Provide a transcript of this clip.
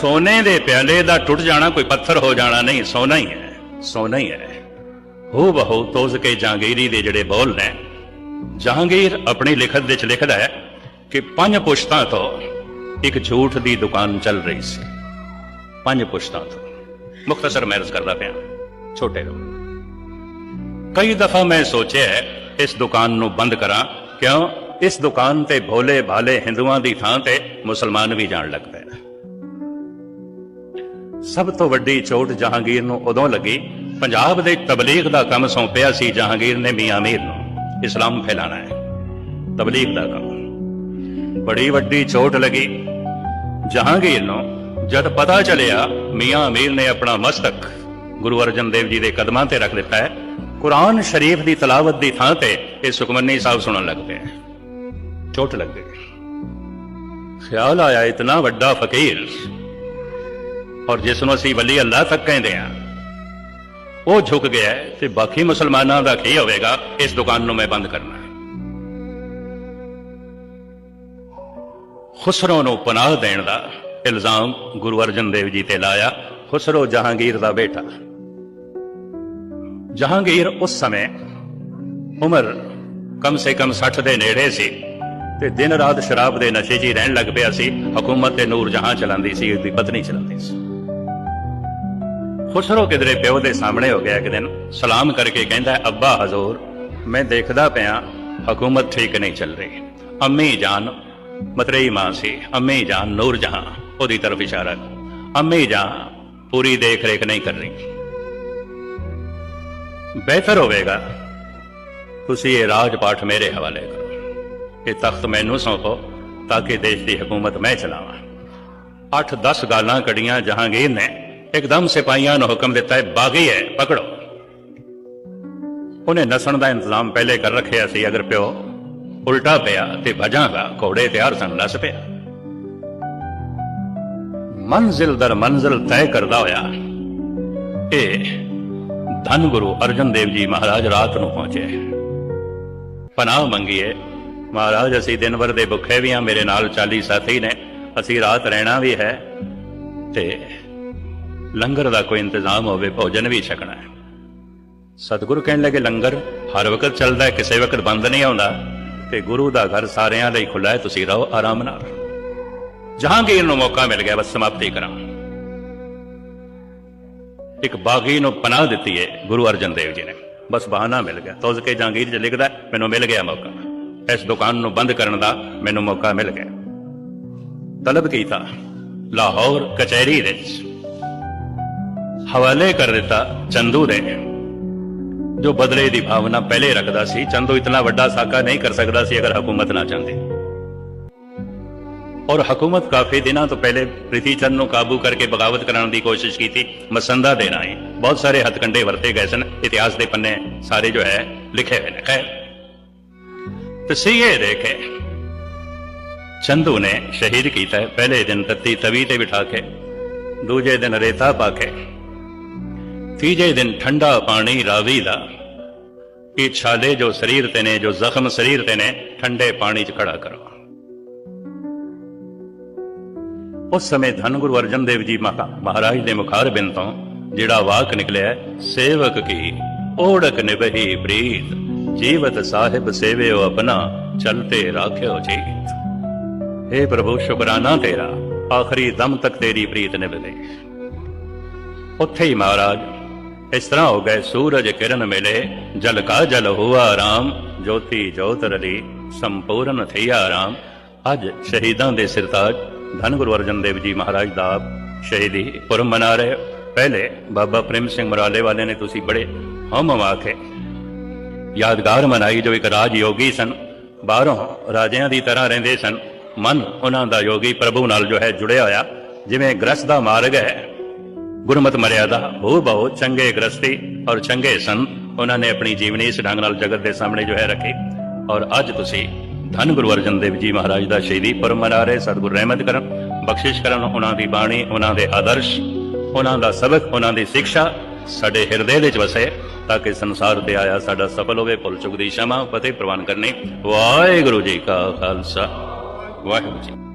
ਸੋਨੇ ਦੇ ਪਿਆਲੇ ਦਾ ਟੁੱਟ ਜਾਣਾ ਕੋਈ ਪੱਥਰ ਹੋ ਜਾਣਾ ਨਹੀਂ, ਸੋਨਾ ਹੀ ਹੈ, ਸੋਨਾ ਹੀ ਹੈ। ਹੋ ਬਹੁ ਤੋਜ਼ ਕੇ ਜਹਾਂਗੀਰੀ ਦੇ ਜਿਹੜੇ ਬੋਲ ਨੇ, ਜਹਾਂਗੀਰ ਆਪਣੀ ਲਿਖਤ ਵਿੱਚ ਲਿਖਦਾ ਹੈ ਕਿ ਪੰਜ ਪੁਸ਼ਤਾਂ ਤੋਂ ਇੱਕ ਝੂਠ ਦੀ ਦੁਕਾਨ ਚੱਲ ਰਹੀ ਸੀ। ਪੰਜ ਪੁਸ਼ਤਾਂ ਤੋਂ। ਮੁਖਤਸਰ ਮੈਰਜ਼ ਕਰਦਾ ਪਿਆ, ਛੋਟੇ ਨੂੰ। ਕਈ ਦਫਾ ਮੈਂ ਸੋਚਿਆ ਇਸ ਦੁਕਾਨ ਨੂੰ ਬੰਦ ਕਰਾਂ, ਕਿਉਂ? ਇਸ ਦੁਕਾਨ ਤੇ ਭੋਲੇ ਭਾਲੇ ਹਿੰਦੂਆਂ ਦੀ ਥਾਂ ਤੇ ਮੁਸਲਮਾਨ ਵੀ ਜਾਣ ਲੱਗ ਪਏ। ਸਭ ਤੋਂ ਵੱਡੀ ਚੋਟ ਜਹਾਂਗੀਰ ਨੂੰ ਉਦੋਂ ਲੱਗੀ, ਪੰਜਾਬ ਦੇ ਤਬਲੀਗ ਦਾ ਕੰਮ ਸੌਂਪਿਆ ਸੀ ਜਹਾਂਗੀਰ ਨੇ ਮੀਆਂ ਮੀਰ ਨੂੰ। ਇਸਲਾਮ ਫੈਲਾਣਾ ਹੈ। ਤਬਲੀਗ ਦਾ ਕੰਮ। ਬੜੀ ਵੱਡੀ ਚੋਟ ਲੱਗੀ। ਜਹਾਂਗੀਰ ਨੂੰ ਜਦ ਪਤਾ ਚੱਲਿਆ, ਮੀਆਂ ਅਮੀਰ ਨੇ ਆਪਣਾ ਮਸਤਕ ਗੁਰੂ ਅਰਜਨ ਦੇਵ ਜੀ ਦੇ ਕਦਮਾਂ ਤੇ ਰੱਖ ਦਿੱਤਾ ਹੈ, ਕੁਰਾਨ ਸ਼ਰੀਫ ਦੀ ਤਲਾਵਤ ਦੀ ਥਾਂ ਤੇ ਇਹ ਸੁਖਮਨੀ ਸਾਹਿਬ ਸੁਣਨ ਲੱਗ ਪਏ ਚੋਟ ਲੱਗ ਗਈ। ਖਿਆਲ ਆਇਆ, ਇਤਨਾ ਵੱਡਾ ਫਕੀਰ ਔਰ ਜਿਸ ਨੂੰ ਅਸੀਂ ਵਲੀ ਅੱਲਾ ਤੱਕ ਕਹਿੰਦੇ ਆ ਉਹ ਝੁਕ ਗਿਆ ਤੇ ਬਾਕੀ ਮੁਸਲਮਾਨਾਂ ਦਾ ਕੀ ਹੋਵੇਗਾ? ਇਸ ਦੁਕਾਨ ਨੂੰ ਮੈਂ ਬੰਦ ਕਰਨਾ ਹੈ। ਖੁਸਰੋ ਨੂੰ ਪਨਾਹ ਦੇਣ ਦਾ ਇਲਜ਼ਾਮ ਗੁਰੂ ਅਰਜਨ ਦੇਵ ਜੀ ਤੇ ਲਾਇਆ। ਖੁਸਰੋ ਜਹਾਂਗੀਰ ਦਾ ਬੇਟਾ। ਜਹਾਂਗੀਰ ਉਸ ਸਮੇਂ ਉਮਰ ਕਮ ਸੇ ਕਮ 60 ਦੇ ਨੇੜੇ ਸੀ ਤੇ ਦਿਨ ਰਾਤ ਸ਼ਰਾਬ ਦੇ ਨਸ਼ੇ 'ਚ ਹੀ ਰਹਿਣ ਲੱਗ ਪਿਆ ਸੀ। ਹਕੂਮਤ ਤੇ ਨੂਰ ਜਹਾਂ ਚਲਾਉਂਦੀ ਸੀ ਉਹਦੀ ਪਤਨੀ ਚਲਾਉਂਦੀ ਸੀ। ਖੁਸਰੋ ਕਿਧਰੇ ਪਿਓ ਦੇ ਸਾਹਮਣੇ ਹੋ ਗਿਆ ਇੱਕ ਦਿਨ। ਸਲਾਮ ਕਰਕੇ ਕਹਿੰਦਾ, ਅੱਬਾ ਹਜ਼ੂਰ, ਮੈਂ ਦੇਖਦਾ ਪਿਆ, ਹਕੂਮਤ ਠੀਕ ਨਹੀਂ ਚੱਲ ਰਹੀ। ਅੰਮੀ ਜਾਨ ਮਤਰੇਈ ਮਾਂ ਸੀ ਅੰਮੀ ਜਾਨ ਨੂਰ ਜਹਾਂ ਉਹਦੀ ਤਰਫ ਇਸ਼ਾਰਾ। ਅੰਮੀ ਜਾਨ ਪੂਰੀ ਦੇਖ ਰੇਖ ਨਹੀਂ ਕਰ ਰਹੀ। ਬਿਹਤਰ ਹੋਵੇਗਾ, ਤੁਸੀਂ ਇਹ ਰਾਜ ਪਾਠ ਮੇਰੇ ਹਵਾਲੇ ਕਰੋ। ਇਹ ਤਖਤ ਮੈਨੂੰ ਸੌਂਪੋ, ਤਾਂ ਕਿ ਦੇਸ਼ ਦੀ ਹਕੂਮਤ ਮੈਂ ਚਲਾਵਾਂ। 8-10 ਗਾਲਾਂ ਕੜੀਆਂ ਜਹਾਂਗੀਰ ਨੇ ਇੱਕਦਮ ਸਿਪਾਹੀਆਂ ਨੂੰ ਹੁਕਮ ਦਿੱਤਾ ਹੈ, ਬਾਗੀ ਹੈ, ਪਕੜੋ। ਉਹਨੇ ਨਸਣ ਦਾ ਇੰਤਜ਼ਾਮ ਪਹਿਲੇ ਕਰ ਰੱਖਿਆ ਸੀ, ਅਗਰ ਪਿਓ ਉਲਟਾ ਪਿਆ ਤੇ ਭਜਾਂਗਾ ਘੋੜੇ ਤਿਆਰ ਸਨ, ਲੱਸ ਪਿਆ। ਮੰਜ਼ਿਲ ਦਰ ਮੰਜ਼ਿਲ ਤੈਅ ਕਰਦਾ ਹੋਇਆ, ਇਹ ਧੰਨ ਗੁਰੂ ਅਰਜਨ ਦੇਵ ਜੀ ਮਹਾਰਾਜ ਰਾਤ ਨੂੰ ਪਹੁੰਚੇ। ਪਨਾਹ ਮੰਗੀਏ, ਮਹਾਰਾਜ, ਅਸੀਂ ਦਿਨ ਭਰ ਦੇ ਭੁੱਖੇ ਵੀ ਆ ਮੇਰੇ ਨਾਲ 40 ਸਾਥੀ ਨੇ, ਅਸੀਂ ਰਾਤ ਰਹਿਣਾ ਵੀ ਹੈ ਤੇ ਲੰਗਰ ਦਾ ਕੋਈ ਇੰਤਜ਼ਾਮ ਹੋਵੇ, ਭੋਜਨ ਵੀ ਛਕਣਾ ਹੈ। ਸਤਿਗੁਰੂ ਕਹਿਣ ਲੱਗੇ, ਲੰਗਰ, ਹਰ ਵਕਤ ਚੱਲਦਾ ਹੈ, ਕਿਸੇ ਵਕਤ ਬੰਦ ਨਹੀਂ ਆਉਂਦਾ। ਤੇ ਗੁਰੂ ਦਾ ਘਰ ਸਾਰਿਆਂ ਲਈ ਖੁੱਲਾ ਹੈ, ਤੁਸੀਂ ਰਹੋ ਆਰਾਮ ਨਾਲ। ਜਹਾਂਗੀਰ ਨੂੰ ਮੌਕਾ ਮਿਲ ਗਿਆ, ਬਸ ਸਮਾਪਤੀ ਕਰਾਂ। ਇੱਕ ਬਾਗੀ ਨੂੰ ਪਨਾਹ ਦਿੱਤੀ ਹੈ ਗੁਰੂ ਅਰਜਨ ਦੇਵ ਜੀ ਨੇ। ਬਸ ਬਹਾਨਾ ਮਿਲ ਗਿਆ। ਤੋਜ਼ ਕੇ ਜਹਾਂਗੀਰ ਜੀ ਲਿਖਦਾ ਮੈਨੂੰ ਮਿਲ ਗਿਆ ਮੌਕਾ। ਇਸ ਦੁਕਾਨ ਨੂੰ ਬੰਦ ਕਰਨ ਦਾ ਮੈਨੂੰ ਮੌਕਾ ਮਿਲ ਗਿਆ। ਤਲਬ ਕੀਤਾ ਲਾਹੌਰ ਕਚਹਿਰੀ ਦੇ ਵਿੱਚ। ਹਵਾਲੇ ਕਰ ਦਿੱਤਾ ਚੰਦੂ ਦੇ ਜੋ ਬਦਲੇ ਦੀ ਭਾਵਨਾ ਪਹਿਲੇ ਰੱਖਦਾ ਸੀ, ਚੰਦੂ ਇਤਨਾ ਵੱਡਾ ਸਾਕਾ ਨਹੀਂ ਕਰ ਸਕਦਾ ਸੀ ਅਗਰ ਹਕੂਮਤ ਨਾ ਚਾਹੁੰਦੀ। ਔਰ ਹਕੂਮਤ ਕਾਫੀ ਦਿਨਾਂ ਤੋਂ ਪਹਿਲੇ ਪ੍ਰਿਥੀ ਚੰਦ ਨੂੰ ਕਾਬੂ ਕਰਕੇ ਬਗਾਵਤ ਕਰਾਉਣ ਦੀ ਕੋਸ਼ਿਸ਼ ਕੀਤੀ, ਮਸੰਦਾ ਦੇਣਾ ਹੈ ਬਹੁਤ ਸਾਰੇ ਹੱਥਕੰਡੇ ਵਰਤੇ ਗਏ ਸਨ, ਇਤਿਹਾਸ ਦੇ ਪੰਨੇ ਸਾਰੇ ਜੋ ਹੈ, ਲਿਖੇ ਹੋਏ ਨੇ। ਖੈਰ ਤਸੀਹੇ ਦੇਖੇ, ਚੰਦੂ ਨੇ ਸ਼ਹੀਦ ਕੀਤਾ ਪਹਿਲੇ ਦਿਨ ਤੱਤੀ ਤਵੀ ਤੇ ਬਿਠਾ ਕੇ, ਦੂਜੇ ਦਿਨ ਰੇਤਾ ਪਾ ਕੇ। ਤੀਜੇ ਦਿਨ ਠੰਡਾ ਪਾਣੀ ਰਾਵੀ ਦਾ। ਇਹ ਛਾਲੇ ਜੋ ਸਰੀਰ ਤੇ ਨੇ, ਜੋ ਜ਼ਖਮ ਸਰੀਰ ਤੇ ਨੇ, ਠੰਡੇ ਪਾਣੀ 'ਚ ਖੜਾ ਕਰੋ। ਉਸ ਸਮੇਂ ਧੰਨ ਗੁਰੂ ਅਰਜਨ ਦੇਵ ਜੀ ਮਹਾਰਾਜ ਦੇ ਮੁਖਾਰ ਬਿਨ ਤੋਂ ਜਿਹੜਾ ਵਾਕ ਨਿਕਲਿਆ, ਸੇਵਕ ਕੀ, ਓੜਕ ਨਿਭਹੀ ਪ੍ਰੀਤ, ਜੀਵਤ ਸਾਹਿਬ ਸੇਵਿਓ ਆਪਣਾ, ਚਲਤੇ ਰਾਖਿਓ ਜੀਤ। हे ਪ੍ਰਭੂ, ਸ਼ੁਕਰਾਨਾ ਤੇਰਾ, ਆਖਰੀ ਦਮ ਤੱਕ ਤੇਰੀ ਪ੍ਰੀਤ ਨਿਭਦੇ। ਉੱਥੇ ਹੀ ਮਹਾਰਾਜ ਇਸ ਤਰ੍ਹਾਂ ਹੋ ਗਏ ਸੂਰਜ ਕਿਰਨ ਮਿਲੇ, ਜਲ ਕਾ ਜਲ ਹੁਆ ਆਰਾਮ ਜੋਤੀ ਜੋਤ ਰਲੀ, ਸੰਪੂਰਨ ਥਈਆ ਆਰਾਮ ਅੱਜ ਸ਼ਹੀਦਾਂ ਦੇ ਸਿਰਤਾਜ, ਧੰਨ ਗੁਰੂ ਅਰਜਨ ਦੇਵ ਜੀ ਮਹਾਰਾਜ ਦਾ ਸ਼ਹੀਦੀ ਪੁਰਬ ਮਨਾ ਰਹੇ ਪਹਿਲੇ ਬਾਬਾ ਪ੍ਰੇਮ ਸਿੰਘ ਮਰਾਲੇ ਵਾਲੇ ਨੇ ਤੁਸੀਂ ਬੜੇ ਹਮ ਹਮਾ ਯਾਦਗਾਰ ਮਨਾਈ, ਜੋ ਇੱਕ ਰਾਜ ਯੋਗੀ ਸਨ, ਬਾਹਰੋਂ ਰਾਜਿਆਂ ਦੀ ਤਰ੍ਹਾਂ ਰਹਿੰਦੇ ਸਨ। ਮਨ ਉਹਨਾਂ ਦਾ ਯੋਗੀ ਪ੍ਰਭੂ ਨਾਲ ਜੋ ਹੈ ਜੁੜਿਆ ਹੋਇਆ, ਜਿਵੇਂ ਗ੍ਰਸਤ ਦਾ ਮਾਰਗ ਹੈ। ਗੁਰਮਤ ਮਰਿਆਦਾ, ਹੋ ਬਹੁ ਚੰਗੇ ਗ੍ਰਸਤੀ ਔਰ ਚੰਗੇ ਸਨ, ਉਹਨਾਂ ਨੇ ਆਪਣੀ ਜੀਵਨੀ ਇਸ ਢੰਗ ਨਾਲ ਜਗਤ ਦੇ ਸਾਹਮਣੇ ਜੋ ਹੈ ਰੱਖੀ। ਔਰ ਅੱਜ ਤੁਸੀਂ ਧੰਨ ਗੁਰੂ ਅਰਜਨ ਦੇਵ ਜੀ ਮਹਾਰਾਜ ਦਾ ਸ਼ਹੀਦੀ ਪੁਰਬ ਮਨਾ ਰਹੇ, ਸਤਿਗੁਰ ਰਹਿਮਤ ਕਰਨ, ਬਖਸ਼ਿਸ਼ ਕਰਨ ਉਹਨਾਂ ਦੀ ਬਾਣੀ, ਉਹਨਾਂ ਦੇ ਆਦਰਸ਼, ਉਹਨਾਂ ਦਾ ਸਬਕ, ਉਹਨਾਂ ਦੀ ਸਿੱਖਿਆ ਸਾਡੇ ਹਿਰਦੇ ਵਿੱਚ ਵਸੇ, ਤਾਂ ਕਿ ਸੰਸਾਰ ਤੇ ਆਇਆ ਸਾਡਾ ਸਫਲ ਹੋਵੇ, ਭੁੱਲ ਚੁੱਕ ਦੀ ਸ਼ਮਾ ਫਤਿਹ ਪ੍ਰਵਾਨ ਕਰਨੀ। ਵਾਹਿਗੁਰੂ ਜੀ ਕਾ ਖਾਲਸਾ। ਵਾਹਿਗੁਰੂ ਜੀ